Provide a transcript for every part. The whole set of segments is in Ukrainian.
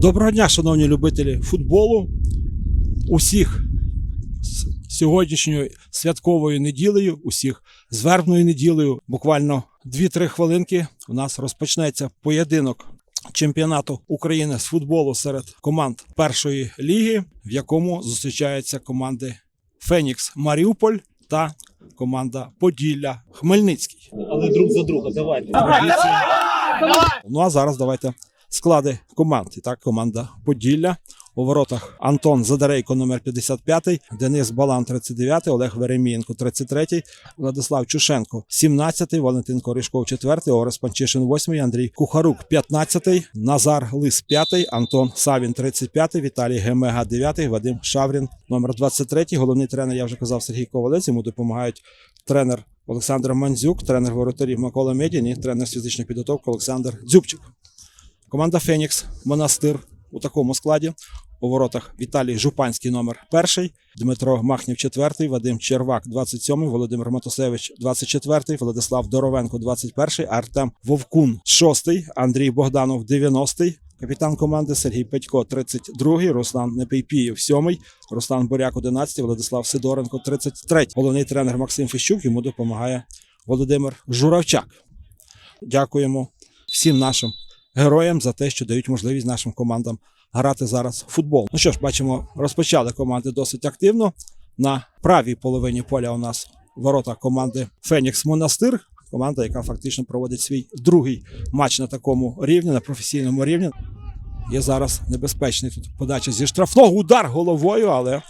Доброго дня, шановні любителі футболу. Усіх з сьогоднішньою святковою неділею, усіх з вербною неділею. Буквально 2-3 хвилинки у нас розпочнеться поєдинок чемпіонату України з футболу серед команд першої ліги, в якому зустрічаються команди Фенікс Маріуполь та команда Поділля Хмельницький. Але друг за друга, давайте. Ну а зараз давайте склади команд. І так, команда Поділля. У воротах Антон Задарейко, номер 55, Денис Балан, 39, Олег Веремієнко, 33, Владислав Чушенко, 17, Валентин Корішков, 4, Орес Панчишин, 8, Андрій Кухарук, 15, Назар Лис, 5, Антон Савін, 35, Віталій Гемега, 9, Вадим Шаврін, номер 23. Головний тренер, я вже казав, Сергій Ковалець. Йому допомагають тренер Олександр Мандзюк, тренер воротарів Микола Медін тренер з фізичної підготовки Олександр Дзюбчик. Команда Фенікс Монастир у такому складі. У воротах Віталій Жупанський номер перший, Дмитро Махнів четвертий, Вадим Червак 27, Володимир Матусевич 24, Владислав Доровенко 21, Артем Вовкун 6, Андрій Богданов 90, капітан команди Сергій Петько 32, Руслан Непейпієв 7, Руслан Буряк 11, Владислав Сидоренко 33. Головний тренер Максим Фещук йому допомагає Володимир Журавчак. Дякуємо всім нашим героям за те, що дають можливість нашим командам грати зараз в футбол. Ну що ж, бачимо, розпочали команди досить активно. На правій половині поля у нас ворота команди Фенікс Монастир. Команда, яка фактично проводить свій другий матч на такому рівні, на професійному рівні. Є зараз небезпечний тут подача зі штрафного. Удар головою, але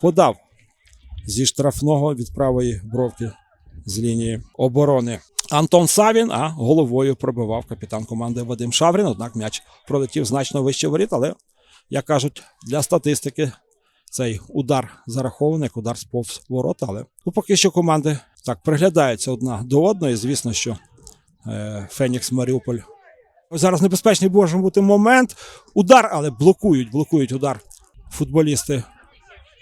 подав зі штрафного від правої бровки з лінії оборони. Антон Савін, а головою пробивав капітан команди Вадим Шаврін. Однак м'яч пролетів значно вище воріт, але, як кажуть, для статистики цей удар зарахований, як удар сповз ворота. Але ну, поки що команди так приглядаються одна до одної. Звісно, що е, Фенікс Маріуполь. Зараз небезпечний може бути момент. Удар, але блокують, блокують удар футболісти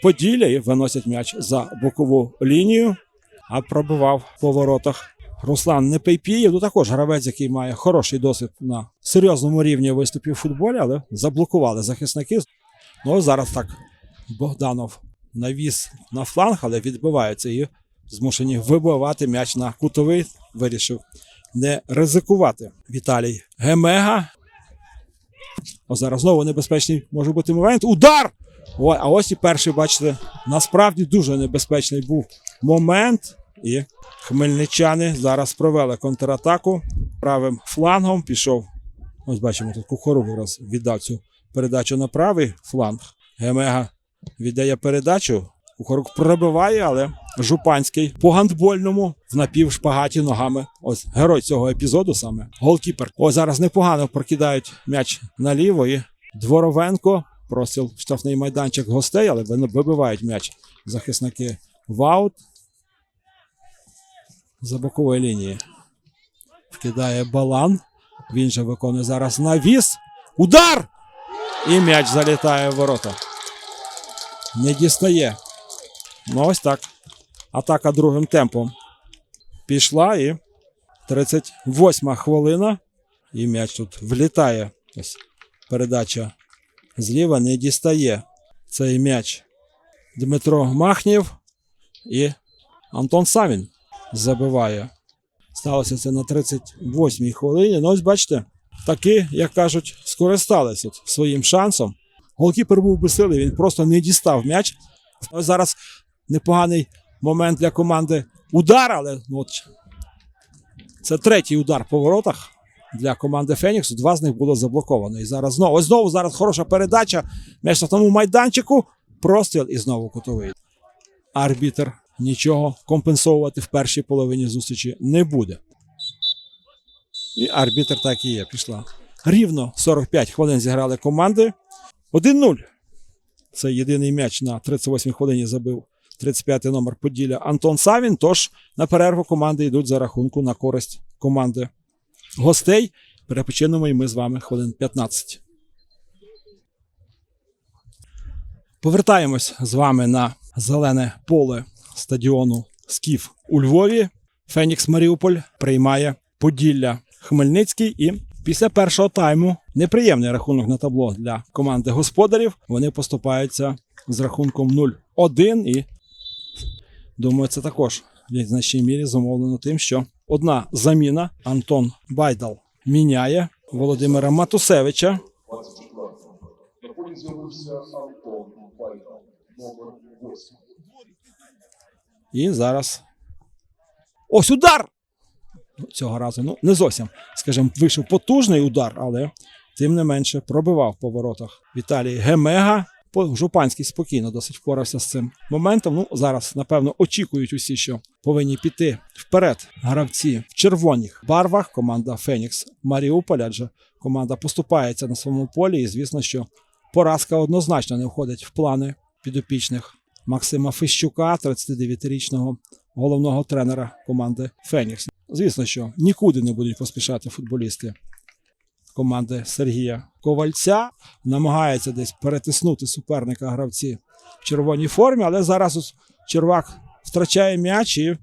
Поділля і виносять м'яч за бокову лінію, а пробивав по воротах Руслан Непейпієв. Ну також гравець, який має хороший досвід на серйозному рівні виступів в футболі, але заблокували захисники. Ну зараз так Богданов навіз на фланг, але відбиваються і змушені вибивати м'яч на кутовий. Вирішив не ризикувати. Віталій Гемега. Ось зараз знову небезпечний може бути момент. Удар! Ой, а ось і перший, бачите, насправді дуже небезпечний був момент. І хмельничани зараз провели контратаку правим флангом. Пішов. Ось бачимо, тут Кухорук якраз віддав цю передачу на правий фланг. Гемега віддає передачу. Кухорук пробиває, але Жупанський по гандбольному в напівшпагаті ногами. Ось герой цього епізоду саме голкіпер. Ось зараз непогано прокидають м'яч наліво. І Дворовенко просив штрафний майданчик гостей, але вибивають м'яч захисники в аут за бокової лінії. Вкидає балан. Він же виконує зараз навіс. Удар! І м'яч залітає в ворота. Не дістає. Ну ось так. Атака другим темпом пішла і 38 хвилина. І м'яч тут влітає. Ось передача зліва не дістає цей м'яч. Дмитро Махнів і Антон Савін забиває. Сталося це на 38-й хвилині. Ну, ось бачите, таки, як кажуть, скористалися своїм шансом. Голкіпер був безсилий, він просто не дістав м'яч. Ось зараз непоганий момент для команди удар, але ну, от, це третій удар по воротах для команди Феніксу. Два з них було заблоковано. І зараз знову ось знову зараз хороша передача. М'яч на тому майданчику. Простріл і знову кутовий. Арбітер нічого компенсовувати в першій половині зустрічі не буде. І арбітер так і є. Пішла. Рівно 45 хвилин зіграли команди. 1-0. Це єдиний м'яч на 38 хвилині забив 35-й номер Поділля Антон Савін. Тож на перерву команди йдуть за рахунку на користь команди гостей. Перепочинемо і ми з вами хвилин 15. Повертаємось з вами на зелене поле стадіону Скіф у Львові. Фенікс Маріуполь приймає Поділля Хмельницький. І після першого тайму Неприємний рахунок на табло для команди господарів. Вони поступаються з рахунком 0-1 і думаю, це також в значній мірі зумовлено тим, що одна заміна Антон Байдал міняє Володимира Матусевича. На з'явився Антон Байдал, номер 8. І зараз. Ось удар! Ну, Цього разу, ну, не зовсім, скажімо, вийшов потужний удар, але тим не менше пробивав по воротах Віталій Гемега. Жупанський спокійно досить впорався з цим моментом. Ну, зараз, напевно, очікують усі, що повинні піти вперед гравці в червоних барвах. Команда Фенікс Маріуполь, адже команда поступається на своєму полі, і звісно, що поразка однозначно не входить в плани підопічних Максима Фищука, 39-річного головного тренера команди Фенікс. Звісно, що нікуди не будуть поспішати футболісти команди Сергія Ковальця. Намагається десь перетиснути суперника гравці в червоній формі, але зараз Червак втрачає м'яч і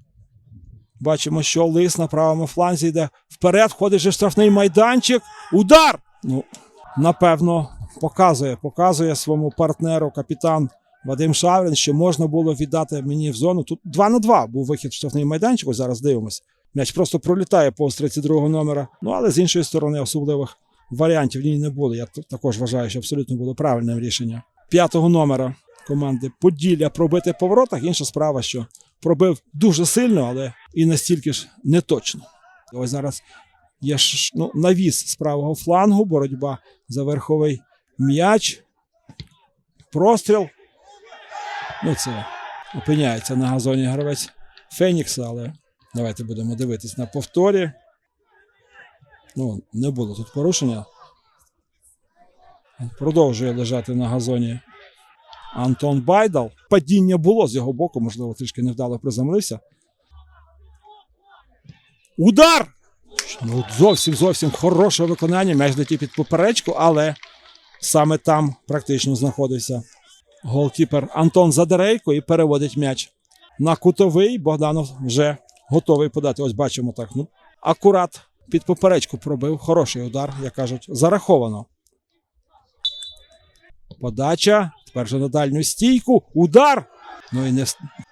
бачимо, що лис на правому фланзі йде вперед, входить же штрафний майданчик. Удар! Ну, напевно, показує, показує своєму партнеру капітан Вадим Шаврин, що можна було віддати мені в зону. Тут 2 на 2 був вихід в штрафний майданчик. Ось зараз дивимось. М'яч просто пролітає повз 32-го номера. Ну але з іншої сторони, особливих варіантів в ній не було. Я також вважаю, що абсолютно було правильним рішення. П'ятого номера команди Поділля пробити по воротах. Інша справа, що пробив дуже сильно, але і настільки ж не точно. Ось зараз є ну, навіс з правого флангу, боротьба за верховий м'яч. Простріл. Ну, це опиняється на газоні гравець Фенікса, але давайте будемо дивитись на повторі. Ну, не було тут порушення. Продовжує лежати на газоні Антон Байдал. Падіння було з його боку, можливо, трішки невдало приземлився. Удар! Ну, зовсім зовсім хороше виконання. М'яч летів під поперечку, але саме там практично знаходився голкіпер Антон Задерейко і переводить м'яч на кутовий. Богданов вже готовий подати. Ось бачимо так. Ну, акурат під поперечку пробив. Хороший удар, як кажуть, зараховано. Подача. Тепер же на дальню стійку. Удар. Ну і не,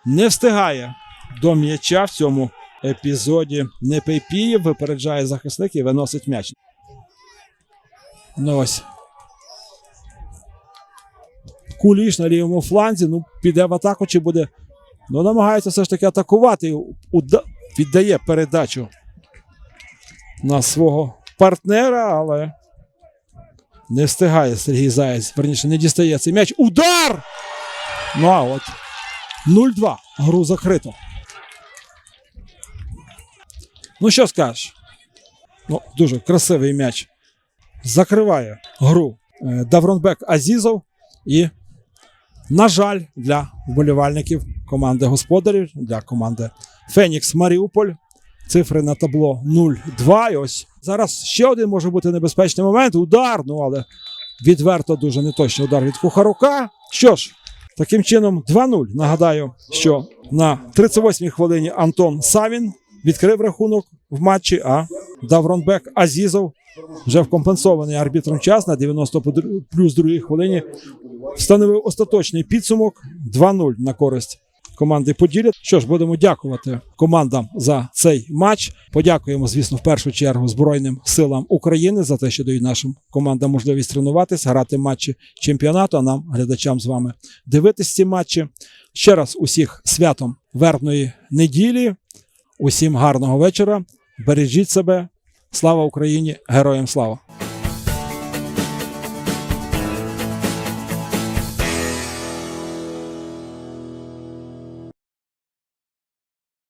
не встигає до м'яча в цьому епізоді. Непейпієв випереджає захисник і виносить м'яч. Ну ось. Куліш на лівому фланзі. Ну, піде в атаку чи буде. Ну, намагається все ж таки атакувати. Уда... Віддає передачу на свого партнера, але не встигає Сергій Заєць. Верніше, не дістає цей м'яч. Удар! Ну а от 0-2. Гру закрито. Ну, що скажеш? Ну, дуже красивий м'яч. Закриває гру е, Давронбек Азізов. І, на жаль, для вболівальників команди господарів, для команди Фенікс Маріуполь. Цифри на табло 0-2. І ось зараз ще один може бути небезпечний момент. Удар. Ну, але відверто дуже неточний удар від Кухарука. Що ж, таким чином 2-0. Нагадаю, що на 38-й хвилині Антон Савін відкрив рахунок в матчі, а Давронбек Азізов вже в компенсований арбітром час на 90 по плюс другій хвилині встановив остаточний підсумок 2-0 на користь команди Поділля. Що ж, будемо дякувати командам за цей матч. Подякуємо, звісно, в першу чергу Збройним силам України за те, що дають нашим командам можливість тренуватися, грати матчі чемпіонату. А нам, глядачам, з вами дивитись ці матчі. Ще раз усіх святом вербної неділі. Усім гарного вечора. Бережіть себе. Слава Україні! Героям слава!